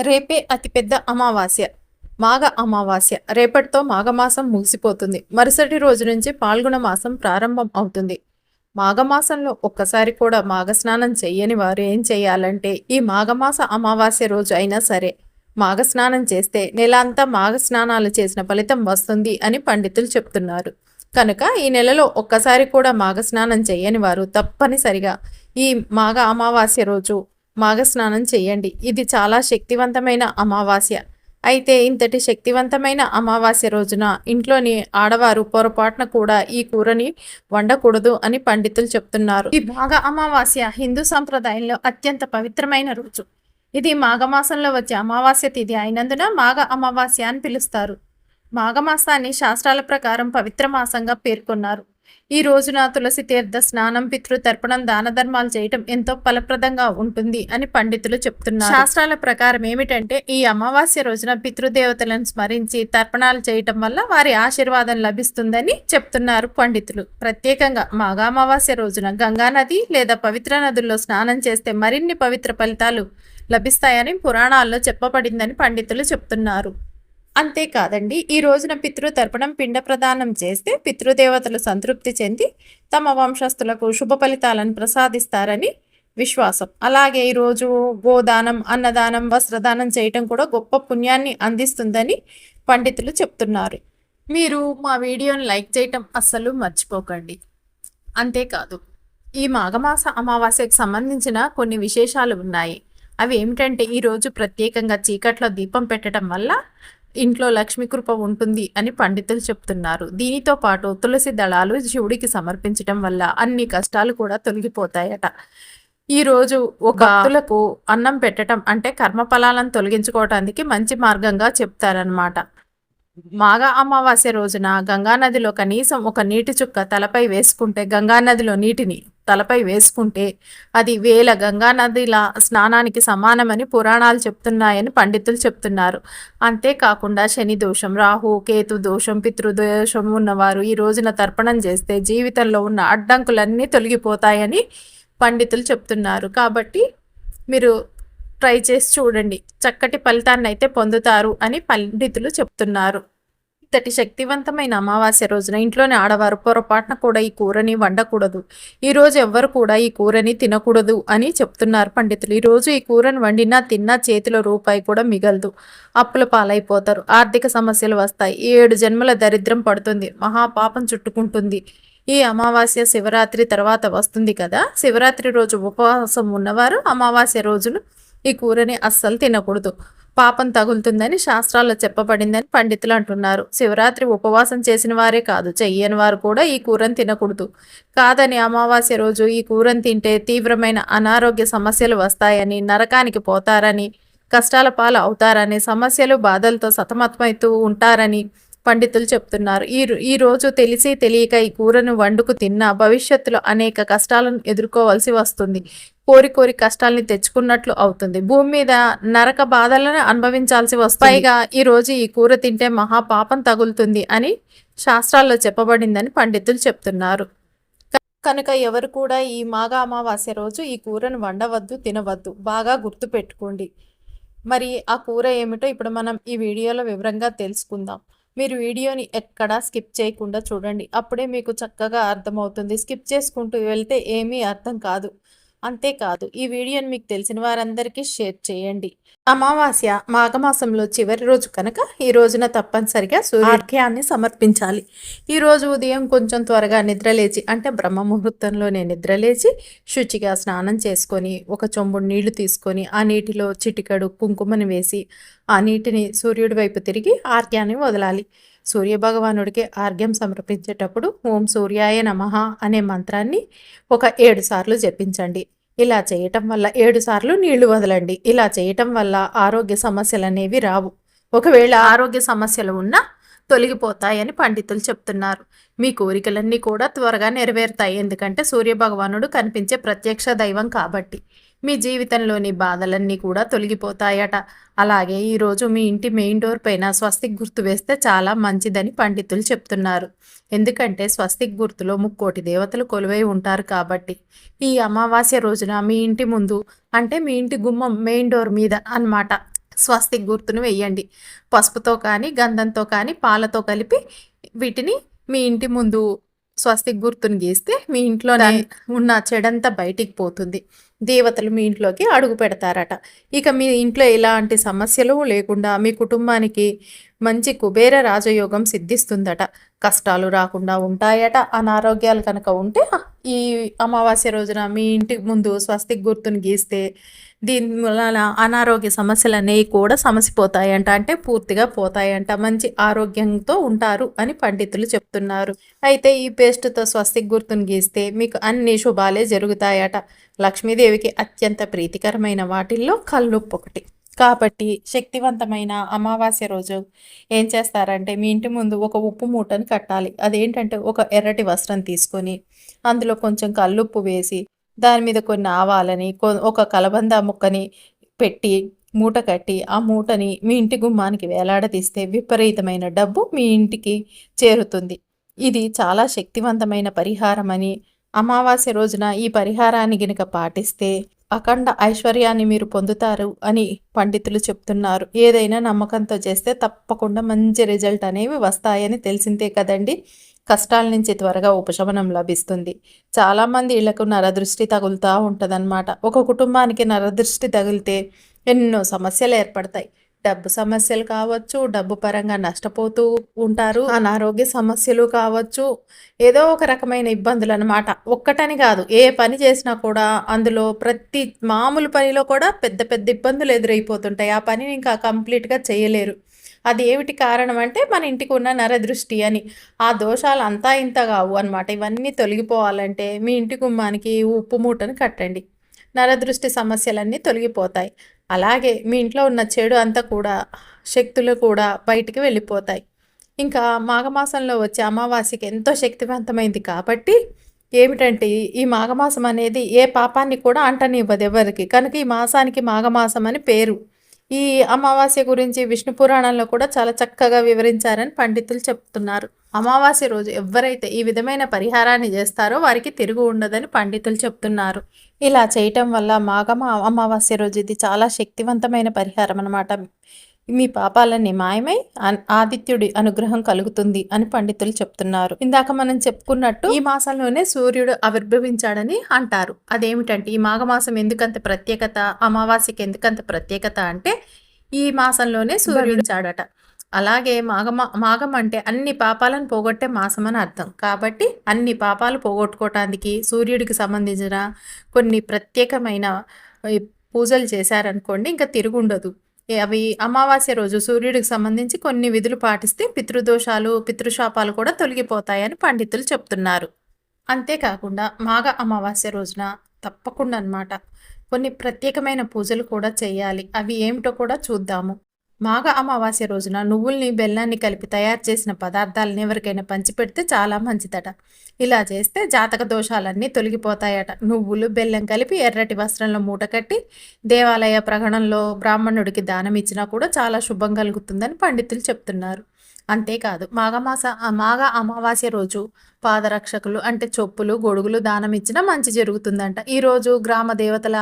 రేపే అతిపెద్ద అమావాస్య. మాఘ అమావాస్య. రేపటితో మాఘమాసం ముగిసిపోతుంది. మరుసటి రోజు నుంచి పాల్గొన మాసం ప్రారంభం అవుతుంది. మాఘమాసంలో ఒక్కసారి కూడా మాఘస్నానం చెయ్యని వారు ఏం చేయాలంటే ఈ మాఘమాస అమావాస్య రోజు అయినా సరే మాఘస్నానం చేస్తే నెల అంతా మాఘస్నానాలు చేసిన ఫలితం వస్తుంది అని పండితులు చెప్తున్నారు. కనుక ఈ నెలలో ఒక్కసారి కూడా మాఘస్నానం చేయని వారు తప్పనిసరిగా ఈ మాఘ అమావాస్య రోజు మాఘస్నానం చేయండి. ఇది చాలా శక్తివంతమైన అమావాస్య. అయితే ఇంతటి శక్తివంతమైన అమావాస్య రోజున ఇంట్లోని ఆడవారు పొరపాటున కూడా ఈ కూరని వండకూడదు అని పండితులు చెప్తున్నారు. ఈ మాఘ అమావాస్య హిందూ సంప్రదాయంలో అత్యంత పవిత్రమైన రోజు. ఇది మాఘమాసంలో వచ్చే అమావాస్య తిథి అయినందున మాఘ అమావాస్య అని పిలుస్తారు. మాఘమాసాన్ని శాస్త్రాల ప్రకారం పవిత్ర మాసంగా పేర్కొన్నారు. ఈ రోజున తులసి తీర్థ స్నానం పితృతర్పణం దాన ధర్మాలు చేయటం ఎంతో ఫలప్రదంగా ఉంటుంది అని పండితులు చెప్తున్నారు. శాస్త్రాల ప్రకారం ఏమిటంటే ఈ అమావాస్య రోజున పితృదేవతలను స్మరించి తర్పణాలు చేయటం వల్ల వారి ఆశీర్వాదం లభిస్తుందని చెప్తున్నారు పండితులు. ప్రత్యేకంగా మాఘ అమావాస్య రోజున గంగా నది లేదా పవిత్ర నదుల్లో స్నానం చేస్తే మరిన్ని పవిత్ర ఫలితాలు లభిస్తాయని పురాణాల్లో చెప్పబడిందని పండితులు చెప్తున్నారు. అంతేకాదండి ఈ రోజున పితృతర్పణం పిండ ప్రదానం చేస్తే పితృదేవతలు సంతృప్తి చెంది తమ వంశస్థులకు శుభ ఫలితాలను ప్రసాదిస్తారని విశ్వాసం. అలాగే ఈరోజు గోదానం అన్నదానం వస్త్రదానం చేయటం కూడా గొప్ప పుణ్యాన్ని అందిస్తుందని పండితులు చెప్తున్నారు. మీరు మా వీడియోని లైక్ చేయటం అస్సలు మర్చిపోకండి. అంతేకాదు ఈ మాఘమాస అమావాస్యకు సంబంధించిన కొన్ని విశేషాలు ఉన్నాయి. అవి ఏమిటంటే ఈరోజు ప్రత్యేకంగా చీకట్లో దీపం పెట్టడం వల్ల ఇంట్లో లక్ష్మీ కృప ఉంటుంది అని పండితులు చెప్తున్నారు. దీనితో పాటు తులసి దళాలు శివుడికి సమర్పించడం వల్ల అన్ని కష్టాలు కూడా తొలగిపోతాయట. ఈ రోజు ఒక భక్తులకు అన్నం పెట్టడం అంటే కర్మఫలాలను తొలగించుకోవటానికి మంచి మార్గంగా చెప్తారనమాట మాఘ అమావాస్య రోజున గంగానదిలో కనీసం ఒక నీటి చుక్క తలపై వేసుకుంటే గంగానదిలో నీటిని తలపై వేసుకుంటే అది వేల గంగానదిల స్నానానికి సమానమని పురాణాలు చెప్తున్నాయని పండితులు చెప్తున్నారు. అంతేకాకుండా శని దోషం రాహు కేతు దోషం పితృదోషం ఉన్నవారు ఈ రోజున తర్పణం చేస్తే జీవితంలో ఉన్న అడ్డంకులన్నీ తొలగిపోతాయని పండితులు చెప్తున్నారు. కాబట్టి మీరు ట్రై చేసి చూడండి. చక్కటి ఫలితాన్ని అయితే పొందుతారు అని పండితులు చెప్తున్నారు. ఇంతటి శక్తివంతమైన అమావాస్య రోజున ఇంట్లోని ఆడవారు పొరపాటున కూడా ఈ కూరని వండకూడదు. ఈ రోజు ఎవ్వరు కూడా ఈ కూరని తినకూడదు అని చెప్తున్నారు పండితులు. ఈ రోజు ఈ కూరని వండినా తిన్నా చేతిలో రూపాయి కూడా మిగలదు. అప్పుల పాలైపోతారు. ఆర్థిక సమస్యలు వస్తాయి. ఏడు జన్మల దరిద్రం పడుతుంది. మహాపాపం చుట్టుకుంటుంది. ఈ అమావాస్య శివరాత్రి తర్వాత వస్తుంది కదా? శివరాత్రి రోజు ఉపవాసం ఉన్నవారు అమావాస్య రోజును ఈ కూరని అస్సలు తినకూడదు. పాపం తగులుతుందని శాస్త్రాల్లో చెప్పబడిందని పండితులు అంటున్నారు. శివరాత్రి ఉపవాసం చేసిన వారే కాదు చెయ్యని వారు కూడా ఈ కూరని తినకూడదు. కాదని అమావాస్య రోజు ఈ కూరని తింటే తీవ్రమైన అనారోగ్య సమస్యలు వస్తాయని నరకానికి పోతారని కష్టాల పాలు అవుతారని సమస్యలు బాధలతో సతమతమవుతూ ఉంటారని పండితులు చెప్తున్నారు. ఈ ఈ రోజు తెలిసి తెలియక ఈ కూరను వండుకు తిన్నా భవిష్యత్తులో అనేక కష్టాలను ఎదుర్కోవాల్సి వస్తుంది. కోరి కోరి కష్టాల్ని తెచ్చుకున్నట్లు అవుతుంది. భూమి మీద నరక బాధలను అనుభవించాల్సి వస్తుంది. పైగా ఈ రోజు ఈ కూర తింటే మహాపాపం తగులుతుంది అని శాస్త్రాల్లో చెప్పబడిందని పండితులు చెప్తున్నారు. కనుక ఎవరు కూడా ఈ మాఘ అమావాస్య రోజు ఈ కూరను వండవద్దు తినవద్దు. బాగా గుర్తు పెట్టుకోండి. మరి ఆ కూర ఏమిటో ఇప్పుడు మనం ఈ వీడియోలో వివరంగా తెలుసుకుందాం. మీరు వీడియోని ఎక్కడా స్కిప్ చేయకుండా చూడండి. అప్పుడే మీకు చక్కగా అర్థమవుతుంది. స్కిప్ చేసుకుంటూ వెళ్తే ఏమీ అర్థం కాదు. అంతేకాదు ఈ వీడియోని మీకు తెలిసిన వారందరికీ షేర్ చేయండి. అమావాస్య మాఘమాసంలో చివరి రోజు కనుక ఈ రోజున తప్పనిసరిగా సూర్యార్ఘ్యాన్ని సమర్పించాలి. ఈ రోజు ఉదయం కొంచెం త్వరగా నిద్రలేచి అంటే బ్రహ్మ ముహూర్తంలోనే నిద్రలేచి శుచిగా స్నానం చేసుకొని ఒక చొంబుడు నీళ్ళు తీసుకొని ఆ నీటిలో చిటికడు కుంకుమని వేసి ఆ నీటిని సూర్యుడి వైపు తిరిగి ఆర్ఘ్యాన్ని వదలాలి. సూర్యభగవానుడికి ఆర్ఘ్యం సమర్పించేటప్పుడు ఓం సూర్యాయ నమ అనే మంత్రాన్ని ఒక ఏడు సార్లు జపించండి. ఇలా చేయటం వల్ల ఏడు సార్లు నీళ్ళు వదలండి. ఇలా చేయటం వల్ల ఆరోగ్య సమస్యలు అనేవి రావు. ఒకవేళ ఆరోగ్య సమస్యలు ఉన్నా తొలగిపోతాయని పండితులు చెప్తున్నారు. మీ కోరికలన్నీ కూడా త్వరగా నెరవేరుతాయి. ఎందుకంటే సూర్యభగవానుడు కనిపించే ప్రత్యక్ష దైవం కాబట్టి. మీ జీవితంలోని బాధలన్నీ కూడా తొలగిపోతాయట. అలాగే ఈరోజు మీ ఇంటి మెయిన్ డోర్ పైన స్వస్తిక్ గుర్తు వేస్తే చాలా మంచిదని పండితులు చెప్తున్నారు. ఎందుకంటే స్వస్తిక్ గుర్తులో ముక్కోటి దేవతలు కొలువై ఉంటారు కాబట్టి. ఈ అమావాస్య రోజున మీ ఇంటి ముందు అంటే మీ ఇంటి గుమ్మం మెయిన్ డోర్ మీద అన్నమాట స్వస్తిక్ గుర్తును వెయ్యండి పసుపుతో కానీ గంధంతో కానీ పాలతో కలిపి వీటిని మీ ఇంటి ముందు స్వస్తిక్ గుర్తును గీస్తే మీ ఇంట్లోనే ఉన్న చెడంతా బయటికి పోతుంది. దేవతలు మీ ఇంట్లోకి అడుగు పెడతారట. ఇక మీ ఇంట్లో ఎలాంటి సమస్యలు లేకుండా మీ కుటుంబానికి మంచి కుబేర రాజయోగం సిద్ధిస్తుందట. కష్టాలు రాకుండా ఉంటాయట అనారోగ్యాలు కనుక ఉంటే ఈ అమావాస్య రోజున మీ ఇంటి ముందు స్వస్తిక్ గుర్తును గీస్తే దీని వలన అనారోగ్య సమస్యలు అనేవి కూడా సమసిపోతాయంట అంటే పూర్తిగా పోతాయంట మంచి ఆరోగ్యంతో ఉంటారు అని పండితులు చెప్తున్నారు. అయితే ఈ పేస్ట్తో స్వస్తిక్ గుర్తును గీస్తే మీకు అన్ని శుభాలే జరుగుతాయట. లక్ష్మీదేవికి అత్యంత ప్రీతికరమైన వాటిల్లో కల్లుప్పు ఒకటి కాబట్టి శక్తివంతమైన అమావాస్య రోజు ఏం చేస్తారంటే మీ ఇంటి ముందు ఒక ఉప్పు మూటను కట్టాలి. అదేంటంటే ఒక ఎర్రటి వస్త్రం తీసుకొని అందులో కొంచెం కల్లుప్పు వేసి దాని మీద కొన్ని ఆవాలని ఒక కలబంద ముక్కని పెట్టి మూట కట్టి ఆ మూటని మీ ఇంటి గుమ్మానికి వేలాడదీస్తే విపరీతమైన డబ్బు మీ ఇంటికి చేరుతుంది. ఇది చాలా శక్తివంతమైన పరిహారం అని అమావాస్య రోజున ఈ పరిహారాన్ని గినక పాటిస్తే అఖండ ఐశ్వర్యాన్ని మీరు పొందుతారు అని పండితులు చెప్తున్నారు. ఏదైనా నమ్మకంతో చేస్తే తప్పకుండా మంచి రిజల్ట్ అనేవి వస్తాయని తెలిసిందే కదండి. కష్టాల నుంచి త్వరగా ఉపశమనం లభిస్తుంది. చాలామంది ఇళ్ళకు నరదృష్టి తగులుతూ ఉంటుందన్నమాట. ఒక కుటుంబానికి నరదృష్టి తగిలితే ఎన్నో సమస్యలు ఏర్పడతాయి. డబ్బు సమస్యలు కావచ్చు డబ్బు పరంగా నష్టపోతూ ఉంటారు అనారోగ్య సమస్యలు కావచ్చు ఏదో ఒక రకమైన ఇబ్బందులు అనమాట ఒక్కటని కాదు ఏ పని చేసినా కూడా అందులో ప్రతి మామూలు పనిలో కూడా పెద్ద పెద్ద ఇబ్బందులు ఎదురైపోతుంటాయి. ఆ పనిని ఇంకా కంప్లీట్గా చేయలేరు. అది ఏమిటి కారణం అంటే మన ఇంటికి ఉన్న నరదృష్టి అని. ఆ దోషాలు అంతా ఇంత కావు అనమాట ఇవన్నీ తొలగిపోవాలంటే మీ ఇంటి గుమ్మానికి ఉప్పు మూటను కట్టండి. నరదృష్టి సమస్యలన్నీ తొలగిపోతాయి. అలాగే మీ ఇంట్లో ఉన్న చెడు అంతా కూడా శక్తులు కూడా బయటికి వెళ్ళిపోతాయి. ఇంకా మాఘమాసంలో వచ్చే అమావాస్యకి ఎంతో శక్తివంతమైంది కాబట్టి ఏమిటంటే ఈ మాఘమాసం అనేది ఏ పాపాన్ని కూడా అంటనివ్వదు ఎవరికి. కనుక ఈ మాసానికి మాఘమాసం అని పేరు. ఈ అమావాస్య గురించి విష్ణు పురాణంలో కూడా చాలా చక్కగా వివరించారని పండితులు చెప్తున్నారు. అమావాస్య రోజు ఎవరైతే ఈ విధమైన పరిహారాన్ని చేస్తారో వారికి తిరుగు ఉండదని పండితులు చెప్తున్నారు. ఇలా చేయటం వల్ల మాఘమ అమావాస్య రోజు ఇది చాలా శక్తివంతమైన పరిహారం అనమాట మీ పాపాలన్నీ మాయమై ఆదిత్యుడి అనుగ్రహం కలుగుతుంది అని పండితులు చెప్తున్నారు. ఇందాక మనం చెప్పుకున్నట్టు ఈ మాసంలోనే సూర్యుడు ఆవిర్భవించాడని అంటారు. అదేమిటంటే ఈ మాఘమాసం ఎందుకంత ప్రత్యేకత అమావాస్యకి ఎందుకంత ప్రత్యేకత అంటే ఈ మాసంలోనే సూర్యుడు చాడట అలాగే మాఘమా మాఘం అంటే అన్ని పాపాలను పోగొట్టే మాసం అని అర్థం. కాబట్టి అన్ని పాపాలు పోగొట్టుకోవటానికి సూర్యుడికి సంబంధించిన కొన్ని ప్రత్యేకమైన పూజలు చేశారనుకోండి ఇంకా తిరుగుండదు. అవి అమావాస్య రోజు సూర్యుడికి సంబంధించి కొన్ని విధులు పాటిస్తే పితృదోషాలు పితృశాపాలు కూడా తొలగిపోతాయని పండితులు చెప్తున్నారు. అంతేకాకుండా మాఘ అమావాస్య రోజున తప్పకుండా అనమాట కొన్ని ప్రత్యేకమైన పూజలు కూడా చేయాలి. అవి ఏమిటో కూడా చూద్దాము. మాఘ అమావాస్య రోజున నువ్వుల్ని బెల్లాన్ని కలిపి తయారు చేసిన పదార్థాలను ఎవరికైనా పంచిపెడితే చాలా మంచిదట. ఇలా చేస్తే జాతక దోషాలన్నీ తొలగిపోతాయట. నువ్వులు బెల్లం కలిపి ఎర్రటి వస్త్రంలో మూట కట్టి దేవాలయ ప్రగణంలో బ్రాహ్మణుడికి దానం ఇచ్చినా కూడా చాలా శుభం కలుగుతుందని పండితులు చెప్తున్నారు. అంతేకాదు మాఘమాస మాఘ అమావాస్య రోజు పాదరక్షకులు అంటే చొప్పులు గొడుగులు దానం ఇచ్చినా మంచి జరుగుతుందంట. ఈరోజు గ్రామ దేవతల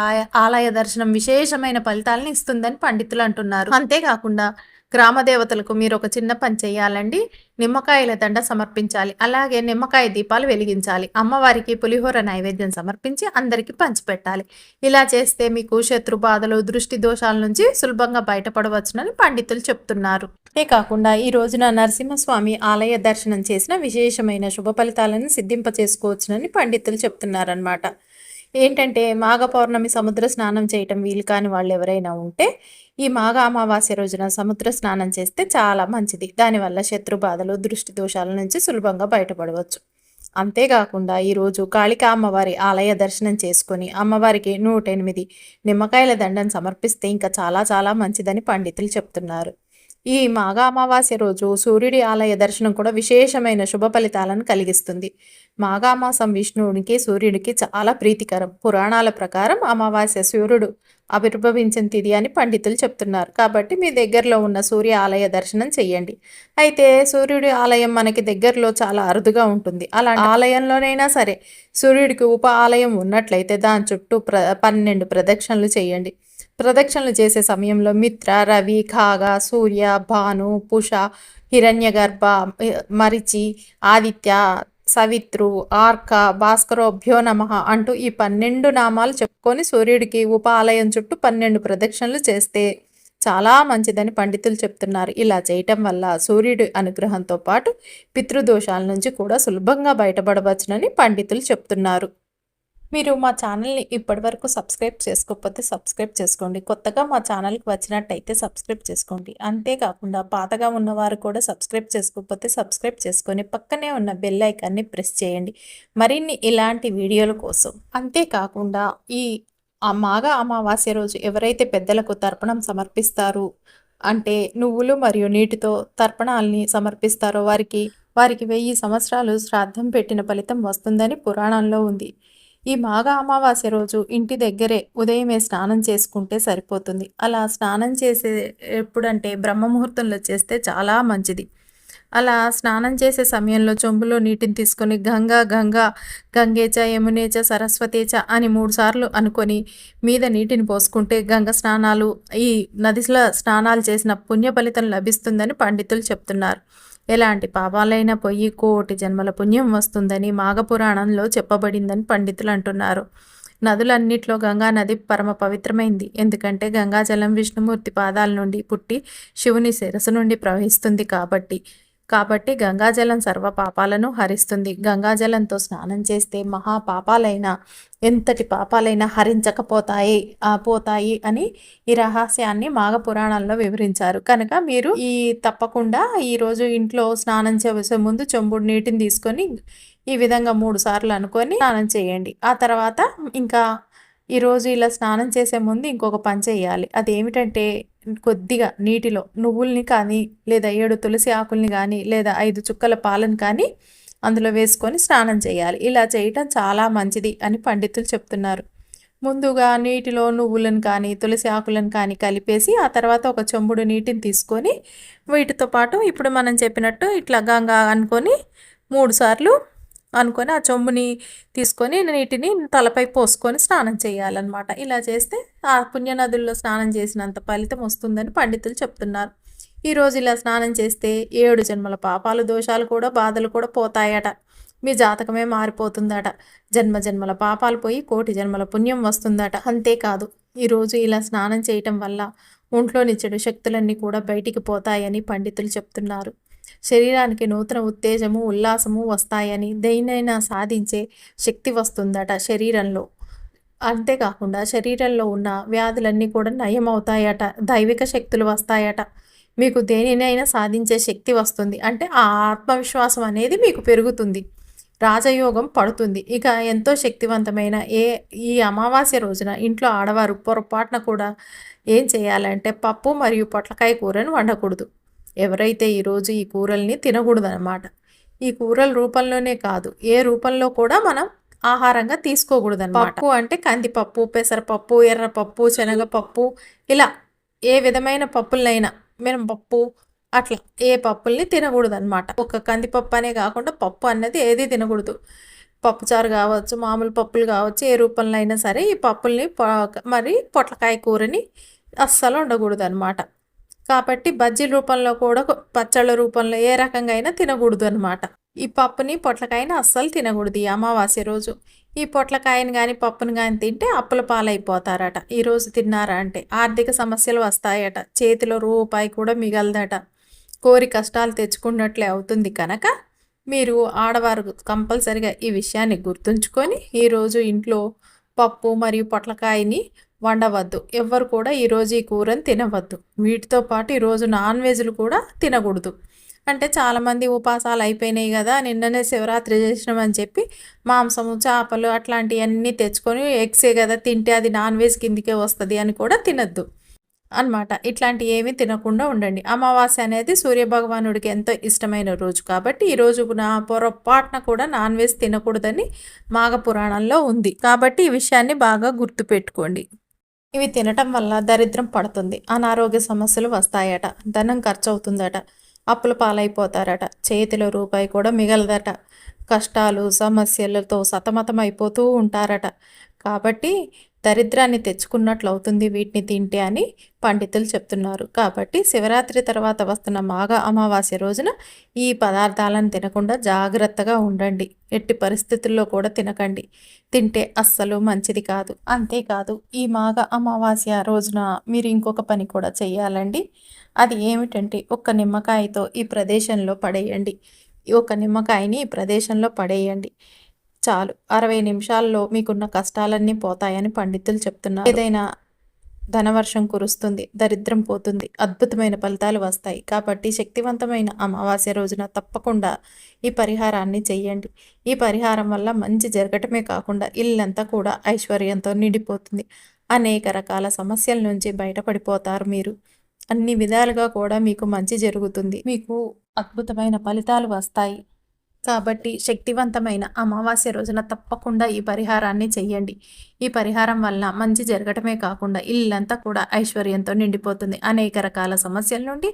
ఆలయ దర్శనం విశేషమైన ఫలితాలను ఇస్తుందని పండితులు అంటున్నారు. అంతేకాకుండా గ్రామ దేవతలకు మీరు ఒక చిన్న పని చేయాలండి. నిమ్మకాయల దండ సమర్పించాలి. అలాగే నిమ్మకాయ దీపాలు వెలిగించాలి. అమ్మవారికి పులిహోర నైవేద్యం సమర్పించి అందరికీ పంచిపెట్టాలి. ఇలా చేస్తే మీకు శత్రు బాధలు దృష్టి దోషాల నుంచి సులభంగా బయటపడవచ్చునని పండితులు చెప్తున్నారు. అంతే కాకుండా ఈ రోజున నరసింహస్వామి ఆలయ దర్శనం చేసిన విశేషమైన శుభ ఫలితాలను సిద్ధింప చేసుకోవచ్చునని పండితులు చెప్తున్నారనమాట ఏంటంటే మాఘ పౌర్ణమి సముద్ర స్నానం చేయటం వీలు కాని వాళ్ళు ఎవరైనా ఉంటే ఈ మాఘ అమావాస్య రోజున సముద్ర స్నానం చేస్తే చాలా మంచిది. దానివల్ల శత్రు బాధలు దృష్టి దోషాల నుంచి సులభంగా బయటపడవచ్చు. అంతేకాకుండా ఈరోజు కాళికా అమ్మవారి ఆలయ దర్శనం చేసుకొని అమ్మవారికి నూట ఎనిమిది నిమ్మకాయల దండను సమర్పిస్తే ఇంకా చాలా చాలా మంచిదని పండితులు చెప్తున్నారు. ఈ మాఘ అమావాస్య రోజు సూర్యుడి ఆలయ దర్శనం కూడా విశేషమైన శుభ ఫలితాలను కలిగిస్తుంది. మాఘామాసం విష్ణువునికి సూర్యుడికి చాలా ప్రీతికరం. పురాణాల ప్రకారం అమావాస్య సూర్యుడు ఆవిర్భవించిన తిది అని పండితులు చెప్తున్నారు. కాబట్టి మీ దగ్గరలో ఉన్న సూర్య ఆలయ దర్శనం చెయ్యండి. అయితే సూర్యుడి ఆలయం మనకి దగ్గరలో చాలా అరుదుగా ఉంటుంది. అలా ఆలయంలోనైనా సరే సూర్యుడికి ఉప ఆలయం ఉన్నట్లయితే దాని చుట్టూ ప్ర పన్నెండు ప్రదక్షిణలు చేయండి ప్రదక్షిణలు చేసే సమయంలో మిత్ర రవి ఖాగ సూర్య భాను పుష హిరణ్యగర్భ మరిచి ఆదిత్య సవిత్రు ఆర్క భాస్కరోభ్యో నమ అంటూ ఈ పన్నెండు నామాలు చెప్పుకొని సూర్యుడికి ఉపాలయం చుట్టూ పన్నెండు ప్రదక్షిణలు చేస్తే చాలా మంచిదని పండితులు చెప్తున్నారు. ఇలా చేయటం వల్ల సూర్యుడి అనుగ్రహంతో పాటు పితృదోషాల నుంచి కూడా సులభంగా బయటపడవచ్చునని పండితులు చెప్తున్నారు. మీరు మా ఛానల్ని ఇప్పటివరకు సబ్స్క్రైబ్ చేసుకోకపోతే సబ్స్క్రైబ్ చేసుకోండి. కొత్తగా మా ఛానల్కి వచ్చినట్టయితే సబ్స్క్రైబ్ చేసుకోండి. అంతేకాకుండా పాతగా ఉన్నవారు కూడా సబ్స్క్రైబ్ చేసుకోకపోతే సబ్స్క్రైబ్ చేసుకొని పక్కనే ఉన్న బెల్ ఐకాన్ని ప్రెస్ చేయండి. మరిన్ని ఇలాంటి వీడియోల కోసం. అంతేకాకుండా ఈ ఆ మాఘ అమావాస్య రోజు ఎవరైతే పెద్దలకు తర్పణం సమర్పిస్తారు అంటే నువ్వులు మరియు నీటితో తర్పణాలని సమర్పిస్తారో వారికి వారికి వెయ్యి సంవత్సరాలు శ్రాద్ధం పెట్టిన ఫలితం వస్తుందని పురాణంలో ఉంది. ఈ మాఘ అమావాస్య రోజు ఇంటి దగ్గరే ఉదయమే స్నానం చేసుకుంటే సరిపోతుంది. అలా స్నానం చేసే ఎప్పుడంటే బ్రహ్మముహూర్తంలో చేస్తే చాలా మంచిది. అలా స్నానం చేసే సమయంలో చెంబులో నీటిని తీసుకొని గంగా గంగా గంగేచ యమునేచ సరస్వతేచ అని మూడు సార్లు అనుకొని మీద నీటిని పోసుకుంటే గంగ స్నానాలు ఈ నదిలో స్నానాలు చేసిన పుణ్య ఫలితం లభిస్తుందని పండితులు చెప్తున్నారు. ఎలాంటి పాపాలైనా పోయి కోటి జన్మల పుణ్యం వస్తుందని మాఘపురాణంలో చెప్పబడిందని పండితులు అంటున్నారు. నదులన్నిట్లో గంగా నది పరమ పవిత్రమైంది. ఎందుకంటే గంగాజలం విష్ణుమూర్తి పాదాల నుండి పుట్టి శివుని శిరసు నుండి ప్రవహిస్తుంది కాబట్టి కాబట్టి గంగాజలం సర్వ పాపాలను హరిస్తుంది. గంగాజలంతో స్నానం చేస్తే మహా పాపాలైన ఎంతటి పాపాలైనా హరించకపోతాయి ఆ పోతాయి అని ఈ రహస్యాన్ని మాఘ పురాణాల్లో వివరించారు. కనుక మీరు ఈ తప్పకుండా ఈరోజు ఇంట్లో స్నానం చేసే ముందు చెంబుడు నీటిని తీసుకొని ఈ విధంగా మూడు సార్లు అనుకొని స్నానం చేయండి. ఆ తర్వాత ఇంకా ఈరోజు ఇలా స్నానం చేసే ముందు ఇంకొక పని చేయాలి అదేమిటంటే కొద్దిగా నీటిలో నువ్వుల్ని కానీ లేదా ఏడు తులసి ఆకుల్ని కానీ లేదా ఐదు చుక్కల పాలను కానీ అందులో వేసుకొని స్నానం చేయాలి. ఇలా చేయటం చాలా మంచిది అని పండితులు చెప్తున్నారు. ముందుగా నీటిలో నువ్వులను కానీ తులసి ఆకులను కానీ కలిపేసి ఆ తర్వాత ఒక చెంబుడు నీటిని తీసుకొని వీటితో పాటు ఇప్పుడు మనం చెప్పినట్టు ఇట్లా గంగా అనుకొని మూడు సార్లు అనుకొని ఆ చెంబుని తీసుకొని నీటిని తలపై పోసుకొని స్నానం చేయాలన్నమాట. ఇలా చేస్తే ఆ పుణ్యనదుల్లో స్నానం చేసినంత ఫలితం వస్తుందని పండితులు చెప్తున్నారు. ఈరోజు ఇలా స్నానం చేస్తే ఏడు జన్మల పాపాలు దోషాలు కూడా బాధలు కూడా పోతాయట. మీ జాతకమే మారిపోతుందట. జన్మ జన్మల పాపాలు పోయి కోటి జన్మల పుణ్యం వస్తుందట. అంతేకాదు ఈరోజు ఇలా స్నానం చేయటం వల్ల ఒంట్లోని చెడు శక్తులన్నీ కూడా బయటికి పోతాయని పండితులు చెప్తున్నారు. శరీరానికి నూతన ఉత్తేజము ఉల్లాసము వస్తాయని దేనైనా సాధించే శక్తి వస్తుందట శరీరంలో. అంతేకాకుండా శరీరంలో ఉన్న వ్యాధులన్నీ కూడా నయమవుతాయట దైవిక శక్తులు వస్తాయట. మీకు దేనినైనా సాధించే శక్తి వస్తుంది. అంటే ఆ ఆత్మవిశ్వాసం అనేది మీకు పెరుగుతుంది. రాజయోగం పడుతుంది. ఇక ఎంతో శక్తివంతమైన ఏ ఈ అమావాస్య రోజున ఇంట్లో ఆడవారు పొరపాటున కూడా ఏం చేయాలంటే పప్పు మరియు పొట్లకాయ కూరను వండకూడదు. ఎవరైతే ఈరోజు ఈ కూరల్ని తినకూడదనమాట ఈ కూరల రూపంలోనే కాదు ఏ రూపంలో కూడా మనం ఆహారంగా తీసుకోకూడదు పప్పు అంటే కందిపప్పు పెసరపప్పు ఎర్రపప్పు శనగపప్పు ఇలా ఏ విధమైన పప్పులైనా మినపప్పు అట్లా ఏ పప్పుల్ని తినకూడదు అనమాట ఒక కందిపప్పు అనే కాకుండా పప్పు అన్నది ఏది తినకూడదు. పప్పుచారు కావచ్చు మామూలు పప్పులు కావచ్చు ఏ రూపంలో అయినా సరే ఈ పప్పుల్ని మరి పొట్లకాయ కూరని అస్సలు ఉండకూడదు అనమాట కాబట్టి బజ్జీ రూపంలో కూడా పచ్చళ్ళ రూపంలో ఏ రకంగా అయినా తినకూడదు అనమాట ఈ పప్పుని పొట్లకాయని అస్సలు తినకూడదు ఈ అమావాస్య రోజు. ఈ పొట్లకాయని కానీ పప్పుని కానీ తింటే అప్పుల పాలైపోతారట. ఈరోజు తిన్నారా అంటే ఆర్థిక సమస్యలు వస్తాయట. చేతిలో రూపాయి కూడా మిగలదట. కోరి కష్టాలు తెచ్చుకున్నట్లే అవుతుంది కనుక మీరు ఆడవారు కంపల్సరిగా ఈ విషయాన్ని గుర్తుంచుకొని ఈరోజు ఇంట్లో పప్పు మరియు పొట్లకాయని వండవద్దు. ఎవ్వరు కూడా ఈరోజు ఈ కూరని తినవద్దు. వీటితో పాటు ఈరోజు నాన్ వెజ్లు కూడా తినకూడదు. అంటే చాలామంది ఉపాసాలు అయిపోయినాయి కదా నిన్ననే శివరాత్రి చేసినామని చెప్పి మాంసము చేపలు అట్లాంటివన్నీ తెచ్చుకొని ఎగ్సే కదా తింటే అది నాన్ వెజ్ కిందికే వస్తుంది అని కూడా తినద్దు. అనమాట ఇట్లాంటి ఏమీ తినకుండా ఉండండి. అమావాస్య అనేది సూర్యభగవానుడికి ఎంతో ఇష్టమైన రోజు కాబట్టి ఈరోజు నా పొరపాటున కూడా నాన్ వెజ్ తినకూడదని మాఘ పురాణంలో ఉంది. కాబట్టి ఈ విషయాన్ని బాగా గుర్తుపెట్టుకోండి. ఇవి తినటం వల్ల దరిద్రం పడుతుంది. అనారోగ్య సమస్యలు వస్తాయట. ధనం ఖర్చు అవుతుందట అప్పుల పాలైపోతారట. చేతిలో రూపాయి కూడా మిగలదట. కష్టాలు సమస్యలతో సతమతం అయిపోతూ ఉంటారట. కాబట్టి దరిద్రాన్ని తెచ్చుకున్నట్లు అవుతుంది వీటిని తింటే అని పండితులు చెప్తున్నారు. కాబట్టి శివరాత్రి తర్వాత వస్తున్న మాఘ అమావాస్య రోజున ఈ పదార్థాలను తినకుండా జాగ్రత్తగా ఉండండి. ఎట్టి పరిస్థితుల్లో కూడా తినకండి. తింటే అస్సలు మంచిది కాదు. అంతేకాదు ఈ మాఘ అమావాస్య రోజున మీరు ఇంకొక పని కూడా చేయాలండి అది ఏమిటంటే ఒక్క నిమ్మకాయతో ఈ ప్రదేశంలో పడేయండి. ఒక నిమ్మకాయని ఈ ప్రదేశంలో పడేయండి. చాలు. అరవై నిమిషాల్లో మీకున్న కష్టాలన్నీ పోతాయని పండితులు చెప్తున్నారు. ఏదైనా ధనవర్షం కురుస్తుంది దరిద్రం పోతుంది అద్భుతమైన ఫలితాలు వస్తాయి. కాబట్టి శక్తివంతమైన అమావాస్య రోజున తప్పకుండా ఈ పరిహారాన్ని చెయ్యండి. ఈ పరిహారం వల్ల మంచి జరగటమే కాకుండా ఇల్లంతా కూడా ఐశ్వర్యంతో నిండిపోతుంది. అనేక రకాల సమస్యల నుంచి బయటపడిపోతారు మీరు. అన్ని విధాలుగా కూడా మీకు మంచి జరుగుతుంది. మీకు అద్భుతమైన ఫలితాలు వస్తాయి. కాబట్టి శక్తివంతమైన అమావాస్య రోజున తప్పకుండా ఈ పరిహారాన్ని చెయ్యండి. ఈ పరిహారం వల్ల మంచి జరగటమే కాకుండా ఇల్లంతా కూడా ఐశ్వర్యంతో నిండిపోతుంది. అనేక రకాల సమస్యల నుండి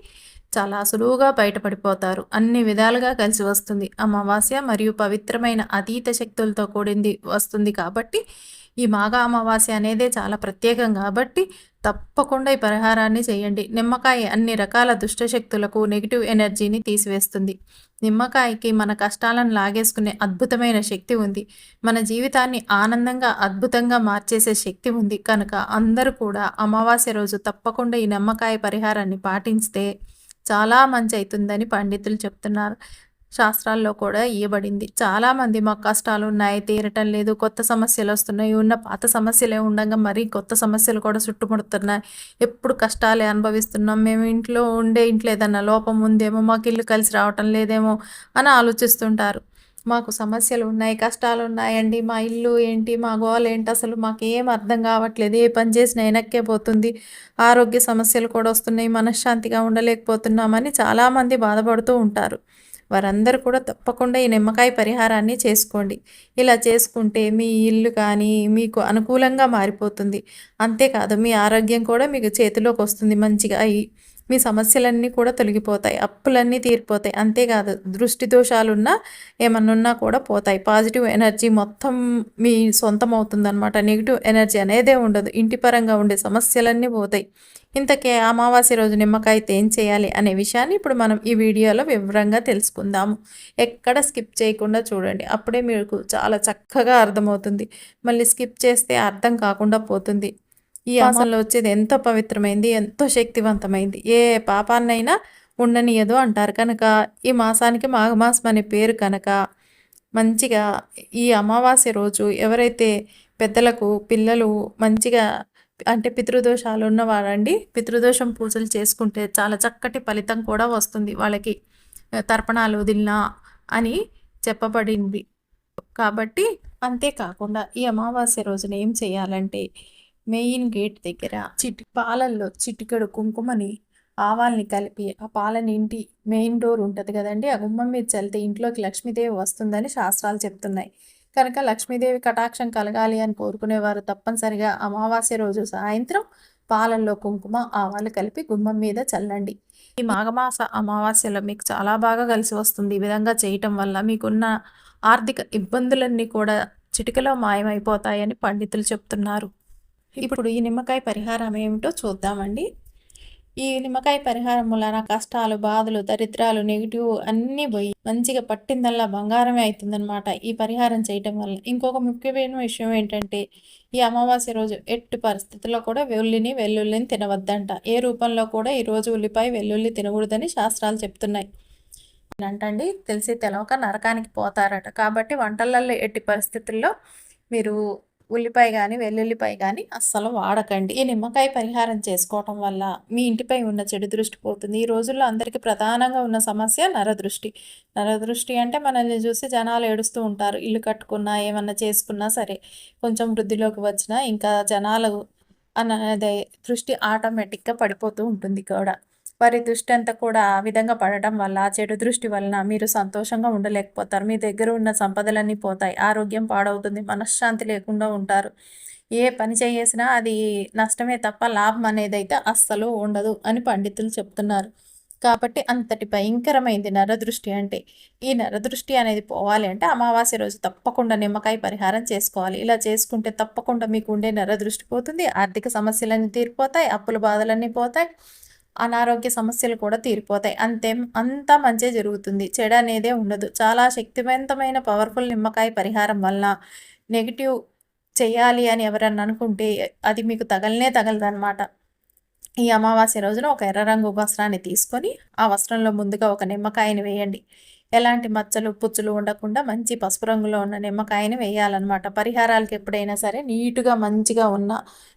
చాలా సులువుగా బయటపడిపోతారు. అన్ని విధాలుగా కలిసి వస్తుంది. అమావాస్య మరియు పవిత్రమైన అతీత శక్తులతో కూడింది వస్తుంది కాబట్టి ఈ మాఘ అమావాస్య అనేదే చాలా ప్రత్యేకం కాబట్టి తప్పకుండా ఈ పరిహారాన్ని చేయండి. నిమ్మకాయ అన్ని రకాల దుష్టశక్తులకు నెగిటివ్ ఎనర్జీని తీసివేస్తుంది. నిమ్మకాయకి మన కష్టాలను లాగేసుకునే అద్భుతమైన శక్తి ఉంది. మన జీవితాన్ని ఆనందంగా అద్భుతంగా మార్చేసే శక్తి ఉంది. కనుక అందరూ కూడా అమావాస్య రోజు తప్పకుండా ఈ నిమ్మకాయ పరిహారాన్ని పాటిస్తే చాలా మంచి అవుతుందని పండితులు చెప్తున్నారు. శాస్త్రాల్లో కూడా ఇవ్వబడింది చాలామంది మాకు కష్టాలు ఉన్నాయి తీరటం లేదు కొత్త సమస్యలు వస్తున్నాయి ఉన్న పాత సమస్యలే ఉండగా మరీ కొత్త సమస్యలు కూడా చుట్టుముడుతున్నాయి. ఎప్పుడు కష్టాలే అనుభవిస్తున్నాం. మేము ఇంట్లో ఉండే ఇంట్లో ఏదన్నా లోపం ఉందేమో మాకు ఇల్లు కలిసి రావటం లేదేమో అని ఆలోచిస్తుంటారు. మాకు సమస్యలు ఉన్నాయి కష్టాలు ఉన్నాయండి మా ఇల్లు ఏంటి మా గోల్ ఏంటి అసలు మాకు ఏం అర్థం కావట్లేదు ఏ పని చేసినా వెనక్కే పోతుంది. ఆరోగ్య సమస్యలు కూడా వస్తున్నాయి మనశ్శాంతిగా ఉండలేకపోతున్నామని చాలామంది బాధపడుతూ ఉంటారు. వారందరూ కూడా తప్పకుండా ఈ నిమ్మకాయ పరిహారాన్ని చేసుకోండి. ఇలా చేసుకుంటే మీ ఇల్లు కానీ మీకు అనుకూలంగా మారిపోతుంది. అంతేకాదు మీ ఆరోగ్యం కూడా మీకు చేతిలోకి వస్తుంది. మంచిగా అయ్యి మీ సమస్యలన్నీ కూడా తొలగిపోతాయి. అప్పులన్నీ తీరిపోతాయి. అంతేకాదు దృష్టి దోషాలున్నా ఏమన్నా కూడా పోతాయి. పాజిటివ్ ఎనర్జీ మొత్తం మీ సొంతం అవుతుందన్నమాట. నెగిటివ్ ఎనర్జీ అనేదే ఉండదు. ఇంటి పరంగా ఉండే సమస్యలన్నీ పోతాయి. ఇంతకే అమావాస్య రోజు నిమ్మకాయతో ఏం చేయాలి అనే విషయాన్ని ఇప్పుడు మనం ఈ వీడియోలో వివరంగా తెలుసుకుందాము. ఎక్కడ స్కిప్ చేయకుండా చూడండి. అప్పుడే మీకు చాలా చక్కగా అర్థమవుతుంది. మళ్ళీ స్కిప్ చేస్తే అర్థం కాకుండా పోతుంది. ఈ మాసంలో వచ్చేది ఎంతో పవిత్రమైంది ఎంతో శక్తివంతమైంది. ఏ పాపాన్నైనా ఉండనియదు అంటారు కనుక ఈ మాసానికి మాఘమాసం అనే పేరు కనుక మంచిగా ఈ అమావాస్య రోజు ఎవరైతే పెద్దలకు పిల్లలు మంచిగా అంటే పితృదోషాలు ఉన్నవారండి పితృదోషం పూజలు చేసుకుంటే చాలా చక్కటి ఫలితం కూడా వస్తుంది. వాళ్ళకి తర్పణాలు వదిలినా అని చెప్పబడింది. కాబట్టి అంతేకాకుండా ఈ అమావాస్య రోజున ఏం చేయాలంటే మెయిన్ గేట్ దగ్గర చిటి పాలల్లో చిటికెడు కుంకుమని ఆవాల్ని కలిపి ఆ పాలని ఇంటి మెయిన్ డోర్ ఉంటుంది కదండి. ఆ గుమ్మం మీద చల్లితే ఇంట్లోకి లక్ష్మీదేవి వస్తుందని శాస్త్రాలు చెప్తున్నాయి. కనుక లక్ష్మీదేవి కటాక్షం కలగాలి అని కోరుకునేవారు తప్పనిసరిగా అమావాస్య రోజు సాయంత్రం పాలల్లో కుంకుమ ఆవాలు కలిపి గుమ్మం మీద చల్లండి. ఈ మాఘమాస అమావాస్యలో మీకు చాలా బాగా కలిసి వస్తుంది. ఈ విధంగా చేయటం వల్ల మీకున్న ఆర్థిక ఇబ్బందులన్నీ కూడా చిటికలో మాయమైపోతాయని పండితులు చెప్తున్నారు. ఇప్పుడు ఈ నిమ్మకాయ పరిహారం ఏమిటో చూద్దామండి. ఈ నిమ్మకాయ పరిహారం వలన కష్టాలు బాధలు దరిద్రాలు నెగిటివ్ అన్నీ పోయి మంచిగా పట్టిందల్లా బంగారమే అవుతుందనమాట ఈ పరిహారం చేయటం వల్ల. ఇంకొక ముఖ్యమైన విషయం ఏంటంటే ఈ అమావాస్య రోజు ఎట్టి పరిస్థితుల్లో కూడా వెల్లుల్లిని వెల్లుల్లిని తినవద్దంట. ఏ రూపంలో కూడా ఈ రోజు ఉల్లిపాయ వెల్లుల్లి తినకూడదని శాస్త్రాలు చెప్తున్నాయి. అంటండి తెలిసి తెలవక నరకానికి పోతారట. కాబట్టి వంటలలో ఎట్టి పరిస్థితుల్లో మీరు ఉల్లిపాయ కానీ వెల్లుల్లిపాయ కానీ అస్సలు వాడకండి. ఈ నిమ్మకాయ పరిహారం చేసుకోవటం వల్ల మీ ఇంటిపై ఉన్న చెడు దృష్టి పోతుంది. ఈ రోజుల్లో అందరికీ ప్రధానంగా ఉన్న సమస్య నరదృష్టి. నరదృష్టి అంటే మనల్ని చూసి జనాలు ఏడుస్తూ ఉంటారు. ఇల్లు కట్టుకున్నా ఏమన్నా చేసుకున్నా సరే కొంచెం వృద్ధిలోకి వచ్చినా ఇంకా జనాలు అన్నదే దృష్టి ఆటోమేటిక్గా పడిపోతూ ఉంటుంది కూడా వారి దృష్టి అంతా కూడా ఆ విధంగా పడటం వల్ల చెడు దృష్టి వలన మీరు సంతోషంగా ఉండలేకపోతారు. మీ దగ్గర ఉన్న సంపదలన్నీ పోతాయి. ఆరోగ్యం పాడవుతుంది. మనశ్శాంతి లేకుండా ఉంటారు. ఏ పని చేసినా అది నష్టమే తప్ప లాభం అనేది అయితే అస్సలు ఉండదు అని పండితులు చెప్తున్నారు. కాబట్టి అంతటి భయంకరమైంది నరదృష్టి అంటే ఈ నరదృష్టి అనేది పోవాలి అంటే అమావాస్య రోజు తప్పకుండా నిమ్మకాయ పరిహారం చేసుకోవాలి. ఇలా చేసుకుంటే తప్పకుండా మీకు ఉండే నరదృష్టి పోతుంది. ఆర్థిక సమస్యలన్నీ తీరిపోతాయి. అప్పుల బాధలన్నీ పోతాయి. అనారోగ్య సమస్యలు కూడా తీరిపోతాయి. అంతే అంతా మంచి జరుగుతుంది. చెడు అనేదే ఉండదు. చాలా శక్తివంతమైన పవర్ఫుల్ నిమ్మకాయ పరిహారం వల్ల నెగిటివ్ చేయాలి అని ఎవరన్నా అనుకుంటే అది మీకు తగలనే తగలదనమాట ఈ అమావాస్య రోజున ఒక ఎర్ర రంగు వస్త్రాన్ని తీసుకొని ఆ వస్త్రంలో ముందుగా ఒక నిమ్మకాయని వేయండి. ఎలాంటి మచ్చలు పుచ్చులు ఉండకుండా మంచి పసుపు రంగులో ఉన్న నిమ్మకాయని వేయాలన్నమాట. పరిహారాలకు ఎప్పుడైనా సరే నీట్గా మంచిగా ఉన్న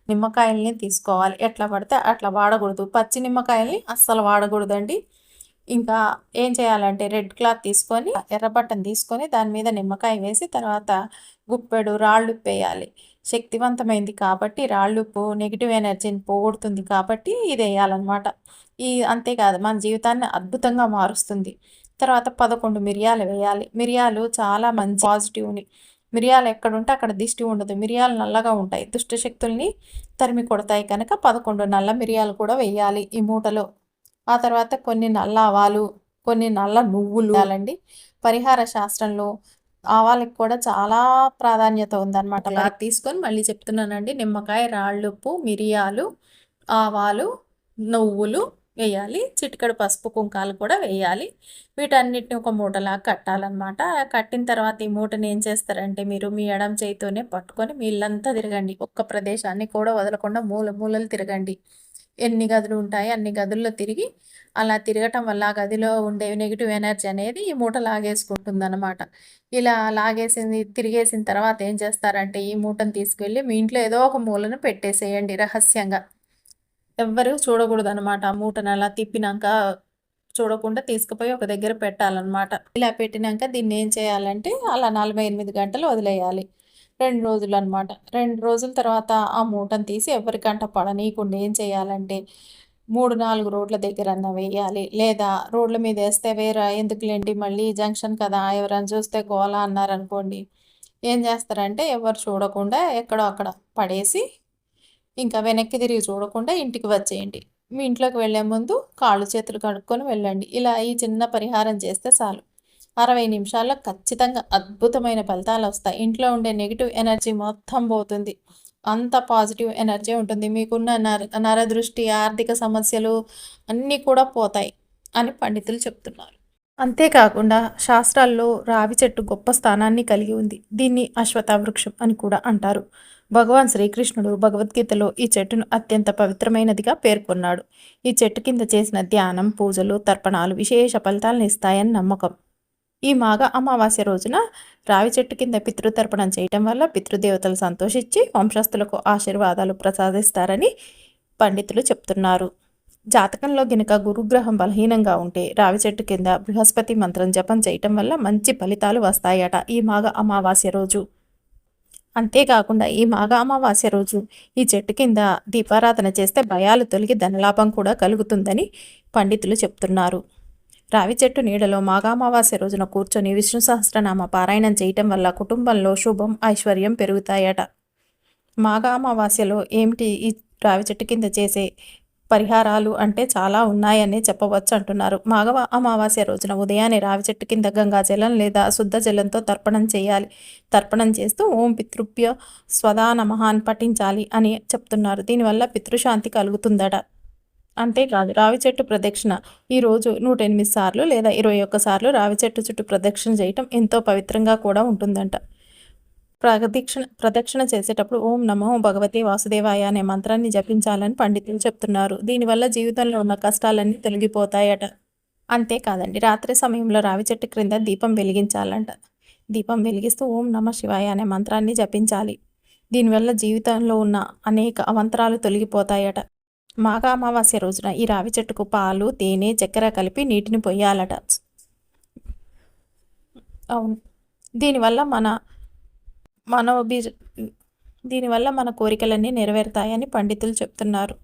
నిమ్మకాయల్ని తీసుకోవాలి. ఎట్లా పడితే అట్లా వాడకూడదు. పచ్చి నిమ్మకాయల్ని అస్సలు వాడకూడదండి. ఇంకా ఏం చేయాలంటే రెడ్ క్లాత్ తీసుకొని ఎర్రబట్టను తీసుకొని దాని మీద నిమ్మకాయ వేసి తర్వాత గుప్పెడు రాళ్ళు వేయాలి. శక్తివంతమైంది కాబట్టి రాళ్ళుప్పు నెగిటివ్ ఎనర్జీని పోగొడుతుంది కాబట్టి ఇది వేయాలన్నమాట. ఈ అంతేకాదు మన జీవితాన్ని అద్భుతంగా మారుస్తుంది. తర్వాత పదకొండు మిరియాలు వేయాలి. మిరియాలు చాలా మంచి పాజిటివ్ని మిరియాలు ఎక్కడుంటే అక్కడ దిష్టి ఉండదు. మిరియాలు నల్లగా ఉంటాయి. దుష్టశక్తుల్ని తరిమి కొడతాయి కనుక పదకొండు నల్ల మిరియాలు కూడా వేయాలి ఈ మూటలో. ఆ తర్వాత కొన్ని నల్ల ఆవాలు కొన్ని నల్ల నువ్వులు వేయాలండి. పరిహార శాస్త్రంలో ఆవాలకి కూడా చాలా ప్రాధాన్యత ఉందన్నమాట. అలా తీసుకొని మళ్ళీ చెప్తున్నానండి. నిమ్మకాయ రాళ్ళుప్పు మిరియాలు ఆవాలు నువ్వులు వేయాలి. చిటికడు పసుపు కుంకాలు కూడా వేయాలి. వీటన్నిటిని ఒక మూటలాగా కట్టాలన్నమాట. కట్టిన తర్వాత ఈ మూటని ఏం చేస్తారంటే మీరు మీ ఎడం చేయితోనే పట్టుకొని మీ ఇల్లంతా తిరగండి. ఒక్క ప్రదేశాన్ని కూడా వదలకుండా మూల మూలలు తిరగండి. ఎన్ని గదులు ఉంటాయి అన్ని గదుల్లో తిరిగి అలా తిరగటం వల్ల ఆ గదిలో ఉండే నెగిటివ్ ఎనర్జీ అనేది ఈ మూట లాగేసుకుంటుంది అనమాట ఇలా లాగేసింది తిరిగేసిన తర్వాత ఏం చేస్తారంటే ఈ మూటను తీసుకెళ్ళి మీ ఇంట్లో ఏదో ఒక మూలను పెట్టేసేయండి రహస్యంగా. ఎవ్వరు చూడకూడదు అనమాట ఆ మూటను అలా తిప్పినాక చూడకుండా తీసుకుపోయి ఒక దగ్గర పెట్టాలన్నమాట. ఇలా పెట్టినాక దీన్ని ఏం చేయాలంటే అలా నలభై ఎనిమిది గంటలు వదిలేయాలి. రెండు రోజులు అనమాట రెండు రోజుల తర్వాత ఆ మూటను తీసి ఎవరికంట పడనీయకుండా ఏం చేయాలంటే మూడు నాలుగు రోడ్ల దగ్గర అన్న వేయాలి. లేదా రోడ్ల మీద వేస్తే వేరే ఎందుకులేండి మళ్ళీ జంక్షన్ కదా ఎవరైనా చూస్తే గోల అన్నారనుకోండి. ఏం చేస్తారంటే ఎవరు చూడకుండా ఎక్కడో అక్కడ పడేసి ఇంకా వెనక్కి తిరిగి చూడకుండా ఇంటికి వచ్చేయండి. మీ ఇంట్లోకి వెళ్ళే ముందు కాళ్ళు చేతులు కడుక్కొని వెళ్ళండి. ఇలా ఈ చిన్న పరిహారం చేస్తే చాలు. అరవై నిమిషాల్లో ఖచ్చితంగా అద్భుతమైన ఫలితాలు వస్తాయి. ఇంట్లో ఉండే నెగిటివ్ ఎనర్జీ మొత్తం పోతుంది. అంత పాజిటివ్ ఎనర్జీ ఉంటుంది. మీకున్న నర నరదృష్టి ఆర్థిక సమస్యలు అన్నీ కూడా పోతాయి అని పండితులు చెప్తున్నారు. అంతేకాకుండా శాస్త్రాల్లో రావి చెట్టు గొప్ప స్థానాన్ని కలిగి ఉంది. దీన్ని అశ్వథ వృక్షం అని కూడా అంటారు. భగవాన్ శ్రీకృష్ణుడు భగవద్గీతలో ఈ చెట్టును అత్యంత పవిత్రమైనదిగా పేర్కొన్నాడు. ఈ చెట్టు కింద చేసిన ధ్యానం పూజలు తర్పణాలు విశేష ఫలితాలను ఇస్తాయని నమ్మకం. ఈ మాఘ అమావాస్య రోజున రావి చెట్టు కింద పితృతర్పణం చేయటం వల్ల పితృదేవతలు సంతోషించి వంశస్థులకు ఆశీర్వాదాలు ప్రసాదిస్తారని పండితులు చెప్తున్నారు. జాతకంలో గినక గురుగ్రహం బలహీనంగా ఉంటే రావి చెట్టు కింద బృహస్పతి మంత్రం జపం చేయటం వల్ల మంచి ఫలితాలు వస్తాయట ఈ మాఘ అమావాస్య రోజు. అంతేకాకుండా ఈ మాఘ అమావాస్య రోజు ఈ చెట్టు కింద దీపారాధన చేస్తే భయాలు తొలగి ధనలాభం కూడా కలుగుతుందని పండితులు చెప్తున్నారు. రావి చెట్టు నీడలో మాఘామావాస్య రోజున కూర్చొని విష్ణు సహస్రనామ పారాయణం చేయటం వల్ల కుటుంబంలో శుభం ఐశ్వర్యం పెరుగుతాయట. మాఘామావాస్యలో ఏమిటి ఈ రావి చెట్టు కింద చేసే పరిహారాలు అంటే చాలా ఉన్నాయని చెప్పవచ్చు అంటున్నారు. మాఘవ అమావాస్య రోజున ఉదయాన్నే రావి చెట్టు కింద గంగా జలం లేదా శుద్ధ జలంతో తర్పణం చేయాలి. తర్పణం చేస్తూ ఓం పితృప్య స్వదా నమః పఠించాలి అని చెప్తున్నారు. దీనివల్ల పితృశాంతి కలుగుతుందట. అంతేకాదు రావి చెట్టు ప్రదక్షిణ. ఈరోజు నూట ఎనిమిది సార్లు లేదా ఇరవై ఒక్క సార్లు రావి చెట్టు చుట్టూ ప్రదక్షిణ చేయటం ఎంతో పవిత్రంగా కూడా ఉంటుందంట. ప్రదక్షిణ ప్రదక్షిణ చేసేటప్పుడు ఓం నమో భగవతి వాసుదేవాయ అనే మంత్రాన్ని జపించాలని పండితులు చెప్తున్నారు. దీనివల్ల జీవితంలో ఉన్న కష్టాలన్నీ తొలగిపోతాయట. అంతేకాదండి రాత్రి సమయంలో రావి చెట్టు క్రింద దీపం వెలిగించాలంట. దీపం వెలిగిస్తూ ఓం నమ శివాయ అనే మంత్రాన్ని జపించాలి. దీనివల్ల జీవితంలో ఉన్న అనేక అవంతరాలు తొలగిపోతాయట. మాఘ అమావాస్య రోజున ఈ రావి చెట్టుకు పాలు తేనె చక్కెర కలిపి నీటిని పొయ్యాలట. అవును. దీనివల్ల మన మనోబీ దీనివల్ల మన కోరికలన్నీ నెరవేరుతాయని పండితులు చెప్తున్నారు.